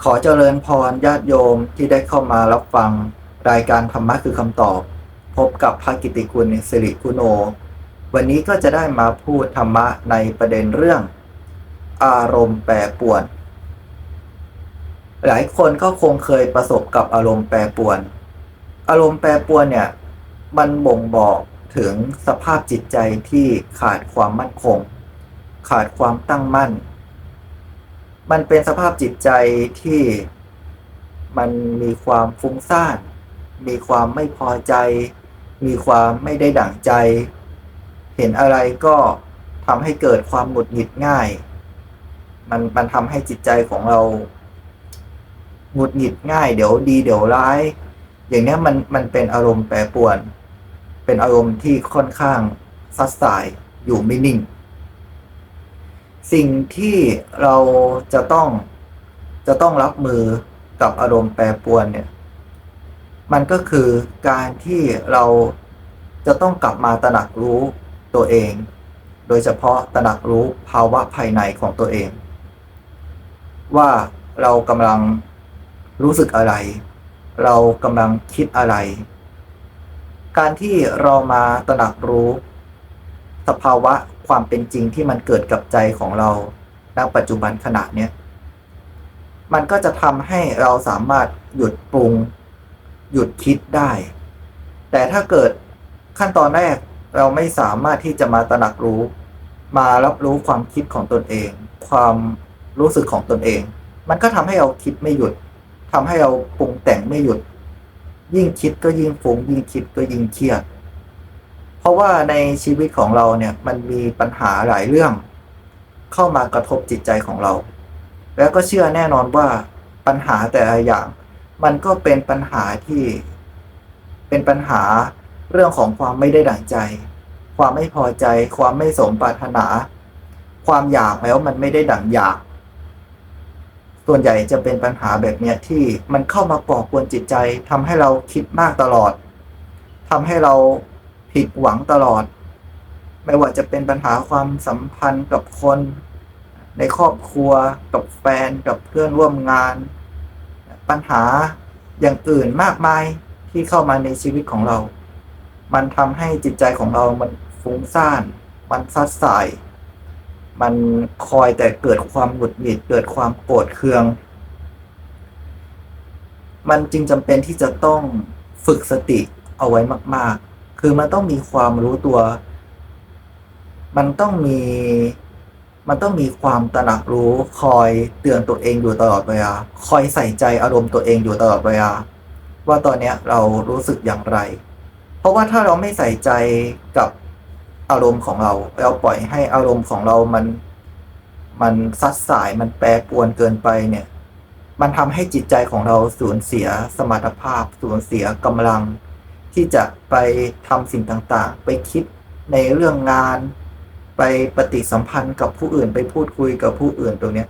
ขอเจริญพรญาติโยมที่ได้เข้ามารับฟังรายการธรรมะคือคำตอบ พบกับพระกิติคุณสิริกุโนวันนี้ก็จะได้มาพูดธรรมะในประเด็นเรื่อง อารมณ์แปรปรวน หลายคนก็คงเคยประสบกับอารมณ์แปรปรวน อารมณ์แปรปรวนเนี่ย มันบ่งบอกถึงสภาพจิตใจที่ขาดความมั่นคง ขาดความตั้งมั่น มันเป็นสภาพจิตใจที่มันมีความฟุ้งซ่าน มีความไม่พอใจ มีความไม่ได้ดั่งใจ เห็นอะไรก็ทำให้เกิดความหงุดหงิดง่าย มันมันทำให้จิตใจของเราหงุดหงิดง่าย เดี๋ยวดีเดี๋ยวร้าย อย่างนี้มันมันเป็นอารมณ์แปรปรวน เป็นอารมณ์ที่ค่อนข้างซัดสายอยู่ไม่นิ่ง สิ่งที่เราจะต้องจะต้องรับมือกับอารมณ์แปรปรวนเนี่ย มันก็คือการที่เราจะต้องกลับมาตระหนักรู้ตัวเอง โดยเฉพาะตระหนักรู้ภาวะภายในของตัวเอง ว่าเรากำลังรู้สึกอะไร เรากำลังคิดอะไร การที่เรามาตระหนักรู้ สภาวะความเป็นจริงที่มันเกิดกับใจของเราณปัจจุบันขณะเนี้ยมันก็จะทำให้เราสามารถหยุดปรุง หยุดคิดได้ แต่ถ้าเกิดขั้นตอนแรกเราไม่สามารถที่จะมาตระหนักรู้ มารับรู้ความคิดของตนเอง ความรู้สึกของตนเอง มันก็ทำให้เราคิดไม่หยุดทำให้เราปรุงแต่งไม่หยุด ยิ่งคิดก็ยิ่งฟุง้งยิ่งคิดก็ยิ่งเครียด เพราะว่าในชีวิตของเราเนี่ยมันมีปัญหาหลายเรื่อง เข้ามากระทบจิตใจของเรา แล้วก็เชื่อแน่นอนว่าปัญหาแต่ละอย่าง มันก็เป็นปัญหาที่เป็นปัญหาเรื่องของความไม่ได้ดั่งใจ ความไม่พอใจ ความไม่สมปรารถนา ความอยากแล้วมันไม่ได้ดั่งอยากส่วนใหญ่จะเป็นปัญหาแบบเนี้ยที่มันเข้ามาก่อกวนจิตใจทำให้เราคิดมากตลอดทำให้เรา ผิดหวังตลอด ไม่ว่าจะเป็นปัญหาความสัมพันธ์กับคน ในครอบครัวกับแฟนกับเพื่อนร่วมงาน ปัญหาอย่างอื่นมากมายที่เข้ามาในชีวิตของเรา มันทำให้จิตใจของเรามันฟุ้งซ่าน มันซัดสาย มันคอยแต่เกิดความหงุดหงิด เกิดความโกรธเคือง มันจึงจำเป็นที่จะต้องฝึกสติเอาไว้มาก ๆ คือมันต้องมีความรู้ตัว มันต้องมี มันต้องมีความตระหนักรู้คอยเตือนตัวเองอยู่ตลอดเวลาคอยใส่ใจอารมณ์ตัวเองอยู่ตลอดเวลาว่าตอนเนี้ยเรารู้สึกอย่างไร เพราะว่าถ้าเราไม่ใส่ใจกับอารมณ์ของเรา เราปล่อยให้อารมณ์ของเรามัน มันซัดสายมันแปรปรวนเกินไปเนี่ย มันทำให้จิตใจของเราสูญเสียสมรรถภาพ สูญเสียกำลัง ที่จะไปทำสิ่งต่างๆ ไปคิดในเรื่องงาน ไปปฏิสัมพันธ์กับผู้อื่น ไปพูดคุยกับผู้อื่นตรงนี้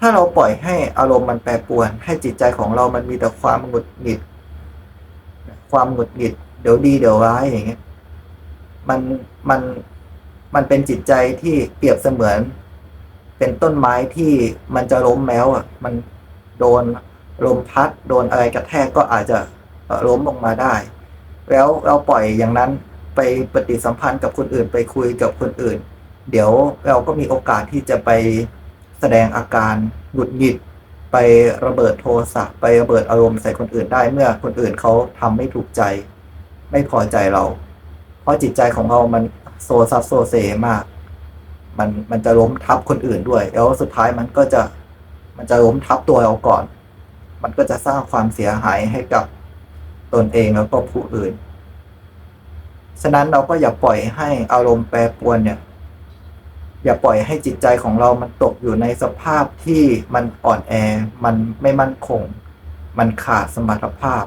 ถ้าเราปล่อยให้อารมณ์มันแปรปรวน ให้จิตใจของเรามันมีแต่ความหงุดหงิด ความหงุดหงิด เดี๋ยวดีเดี๋ยวร้ายอย่างเงี้ยมันมันมันเป็นจิตใจที่เปรียบเสมือน เป็นต้นไม้ที่มันจะล้มแล้วอะ มันโดนลมพัด โดนอะไรกระแทกก็อาจจะล้มลงมาได้ แล้วเราปล่อยอย่างนั้นไปปฏิสัมพันธ์กับคนอื่นไปคุยกับคนอื่น เดี๋ยวเราก็มีโอกาสที่จะไปแสดงอาการหงุดหงิด ไประเบิดโทสะไประเบิดอารมณ์ใส่คนอื่นได้เมื่อคนอื่นเขาทำไม่ถูกใจ ไม่พอใจเรา เพราะจิตใจของเรามันโซซัสโซเซมาก มันมันจะล้มทับคนอื่นด้วย แล้วสุดท้ายมันก็จะมันจะล้มทับตัวเราก่อน มันก็จะสร้างความเสียหายให้กับ ตนเองแล้วก็ผู้อื่น ฉะนั้นเราก็อย่าปล่อยให้อารมณ์แปรปรวนเนี่ย อย่าปล่อยให้จิตใจของเรามันตกอยู่ในสภาพที่มันอ่อนแอ มันไม่มั่นคง มันขาดสมรรถภาพ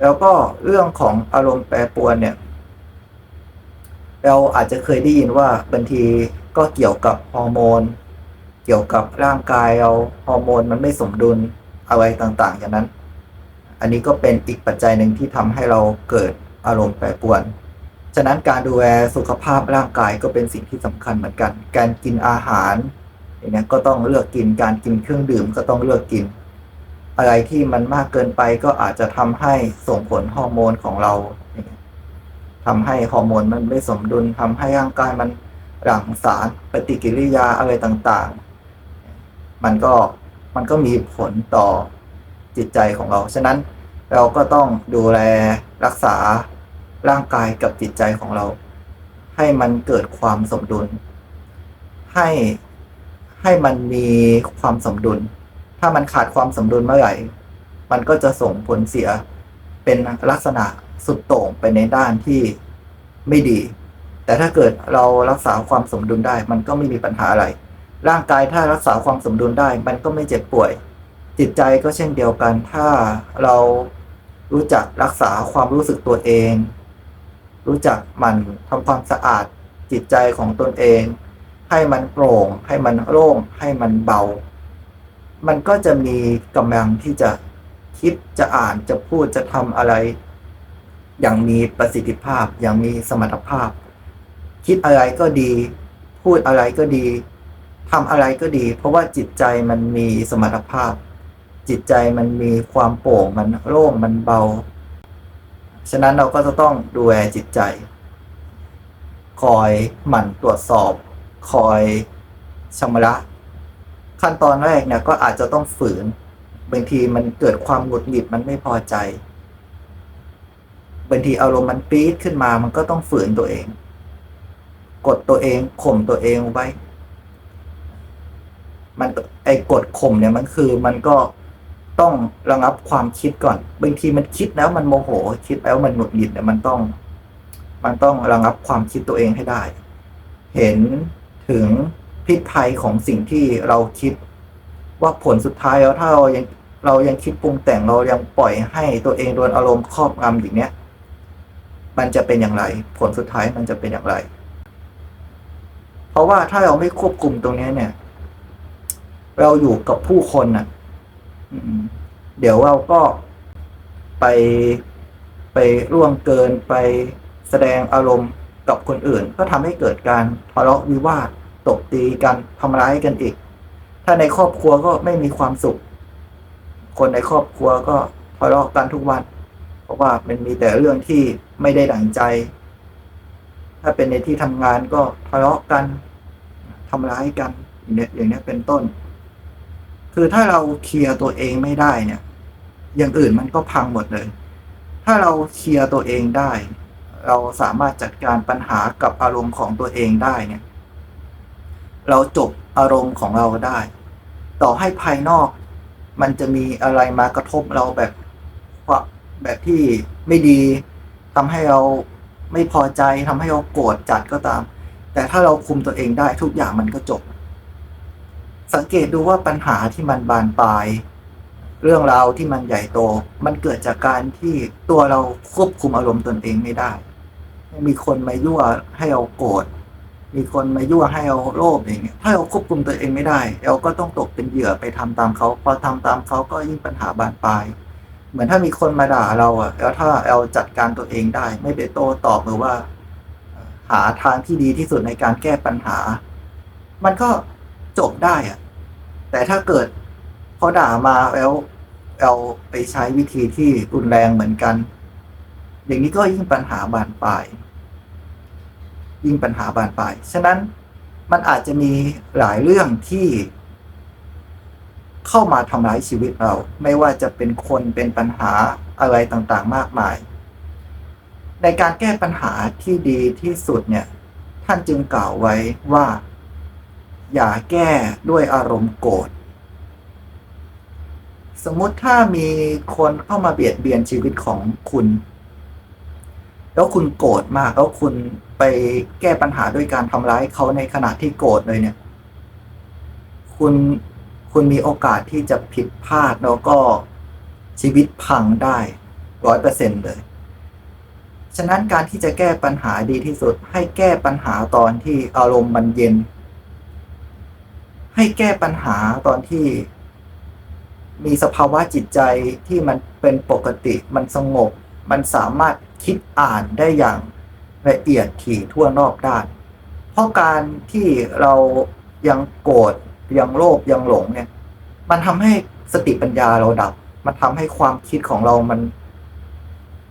แล้วก็เรื่องของอารมณ์แปรปรวนเนี่ย เราอาจจะเคยได้ยินว่าบางทีก็เกี่ยวกับฮอร์โมน เกี่ยวกับร่างกายเราฮอร์โมนมันไม่สมดุลอะไรต่างๆอย่างนั้น อันนี้ก็เป็นอีกปัจจัยหนึ่งที่ทำให้เราเกิดอารมณ์แปรปรวน ฉะนั้นการดูแลสุขภาพร่างกายก็เป็นสิ่งที่สำคัญเหมือนกัน การกินอาหารเนี้ยก็ต้องเลือกกิน การกินเครื่องดื่มก็ต้องเลือกกิน อะไรที่มันมากเกินไปก็อาจจะทำให้ส่งผลฮอร์โมนของเราอย่างเงี้ยทำให้ฮอร์โมนมันไม่สมดุลทำให้ร่างกายมันหลั่งสารปฏิกิริยาอะไรต่างๆ มันก็มันก็มีผลต่อ จิตใจของเรา ฉะนั้นเราก็ต้องดูแลรักษาร่างกายกับจิตใจของเรา ให้มันเกิดความสมดุล ให้ให้มันมีความสมดุล ถ้ามันขาดความสมดุลเมื่อไหร่ มันก็จะส่งผลเสียเป็นลักษณะสุดโต่งไปในด้านที่ไม่ดี แต่ถ้าเกิดเรารักษาความสมดุลได้ มันก็ไม่มีปัญหาอะไร ร่างกายถ้ารักษาความสมดุลได้ มันก็ไม่เจ็บป่วย จิตใจก็เช่นเดียวกัน ถ้าเรารู้จักรักษาความรู้สึกตัวเอง รู้จักหมันทำความสะอาดจิตใจของตนเอง ให้มันโปร่ง ให้มันโล่ง ให้มันเบา มันก็จะมีกำลังที่จะคิดจะอ่านจะพูดจะทำอะไร อย่างมีประสิทธิภาพ อย่างมีสมรรถภาพ คิดอะไรก็ดี พูดอะไรก็ดีทำอะไรก็ดี เพราะว่าจิตใจมันมีสมรรถภาพ จิตใจมันมีความโปร่งมันโล่งมันเบา ฉะนั้นเราก็จะต้องดูแลจิตใจ คอยหมั่นตรวจสอบ คอยชำระขั้นตอนแรกเนี่ยก็อาจจะต้องฝืนบางทีมันเกิดความหงุดหงิดมันไม่พอใจบางทีอารมณ์มันปี๊ดขึ้นมามันก็ต้องฝืนตัวเอง กดตัวเองข่มตัวเองไว้ มันไอ้กดข่มเนี่ยมันคือมันก็ ต้องระงับความคิดก่อน บางทีมันคิดแล้วมันโมโห คิดแล้วมันหงุดหงิดเนี่ยมันต้อง มันต้องระงับความคิดตัวเองให้ได้ เห็นถึงพิษภัยของสิ่งที่เราคิด ว่าผลสุดท้ายแล้วถ้าเรายังเรายังคิดปรุงแต่งเรายังปล่อยให้ตัวเองโดนอารมณ์ครอบงำอย่างเนี้ยมันจะเป็นอย่างไร ผลสุดท้ายมันจะเป็นอย่างไร เพราะว่าถ้าเราไม่ควบคุมตรงนี้เนี่ย เราอยู่กับผู้คนน่ะ เดี๋ยวเราก็ไปไปร่วงเกินไปแสดงอารมณ์กับคนอื่น ก็ทำให้เกิดการทะเลาะวิวาทตบตีกันทำร้ายกันอีก ถ้าในครอบครัวก็ไม่มีความสุข คนในครอบครัวก็ทะเลาะกันทุกวัน เพราะว่ามันมีแต่เรื่องที่ไม่ได้ดั่งใจ ถ้าเป็นในที่ทำงานก็ทะเลาะกันทำร้ายกันอย่างนี้อย่างนี้เป็นต้น คือถ้าเราเคลียร์ตัวเองไม่ได้เนี่ย อย่างอื่นมันก็พังหมดเลย ถ้าเราเคลียร์ตัวเองได้ เราสามารถจัดการปัญหากับอารมณ์ของตัวเองได้เนี่ย เราจบอารมณ์ของเราได้ ต่อให้ภายนอก มันจะมีอะไรมากระทบเราแบบแบบที่ไม่ดีทำให้เราไม่พอใจทำให้เราโกรธจัดก็ตาม แต่ถ้าเราคุมตัวเองได้ทุกอย่างมันก็จบ สังเกตดูว่าปัญหาที่มันบานปลาย เรื่องราวที่มันใหญ่โต มันเกิดจากการที่ตัวเราควบคุมอารมณ์ตนเองไม่ได้ มีคนมายั่วให้เราโกรธมีคนมายั่วให้เราโลภอย่างเงี้ยถ้าเราควบคุมตัวเองไม่ได้ เราก็ต้องตกเป็นเหยื่อไปทำตามเขาพอทำตามเขาก็ยิ่งปัญหาบานปลาย เหมือนถ้ามีคนมาด่าเราอะแล้วถ้าเราจัดการตัวเองได้ ไม่ไปโต้ตอบหรือว่า หาทางที่ดีที่สุดในการแก้ปัญหา มันก็ จบได้อะแต่ถ้าเกิดพอด่ามาแล้วเราไปใช้วิธีที่รุนแรงเหมือนกัน อย่างนี้ก็ยิ่งปัญหาบานปลาย ยิ่งปัญหาบานปลาย ฉะนั้นมันอาจจะมีหลายเรื่องที่ เข้ามาทำร้ายชีวิตเรา ไม่ว่าจะเป็นคนเป็นปัญหาอะไรต่างๆ มากมาย ในการแก้ปัญหาที่ดีที่สุดเนี่ย ท่านจึงกล่าวไว้ว่า อย่าแก้ด้วยอารมณ์โกรธสมมุติถ้ามีคนเข้ามาเบียดเบียนชีวิตของคุณ แล้วคุณโกรธมากแล้วคุณไปแก้ปัญหาด้วยการทำร้ายเขาในขณะที่โกรธเลยเนี่ย คุณคุณมีโอกาสที่จะผิดพลาดแล้วก็ชีวิตพังได้ร้อยเปอร์เซ็นเลย ฉะนั้นการที่จะแก้ปัญหาดีที่สุดให้แก้ปัญหาตอนที่อารมณ์มันเย็น ให้แก้ปัญหาตอนที่ มีสภาวะจิตใจที่มันเป็นปกติมันสงบ มันสามารถคิดอ่านได้อย่างละเอียดถี่ทั่วนอกด้าน เพราะการที่เรายังโกรธยังโลภยังหลงเนี่ย มันทำให้สติปัญญาเราดับ มันทำให้ความคิดของเรามัน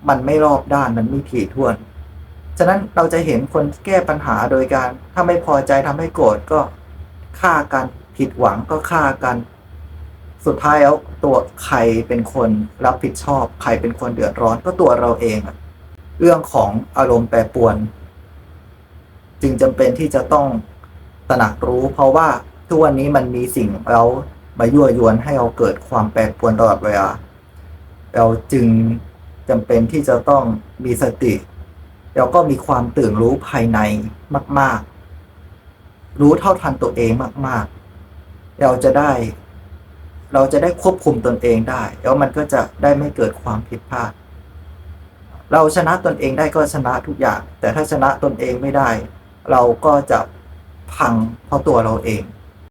มันไม่รอบด้านมันไม่ถี่ถ้วน ฉะนั้นเราจะเห็นคนแก้ปัญหาโดยการ ถ้าไม่พอใจทำให้โกรธก็ฆ่ากัน ผิดหวังก็ฆ่ากัน สุดท้ายแล้วตัวใครเป็นคนรับผิดชอบ ใครเป็นคนเดือดร้อนก็ตัวเราเองอะเรื่องของอารมณ์แปรปรวน จึงจำเป็นที่จะต้องตระหนักรู้ เพราะว่าทุกวันนี้มันมีสิ่งเรามายั่วยวนให้เราเกิดความแปรปรวนตลอดเวลาเราจึงจำเป็นที่จะต้องมีสติเราก็มีความตื่นรู้ภายในมาก ๆ รู้เท่าทันตัวเองมาก ๆ เราจะได้ เราจะได้ควบคุมตนเองได้ แล้วมันก็จะได้ไม่เกิดความผิดพลาด เราชนะตนเองได้ก็ชนะทุกอย่าง แต่ถ้าชนะตนเองไม่ได้ เราก็จะพังเพราะตัวเราเอง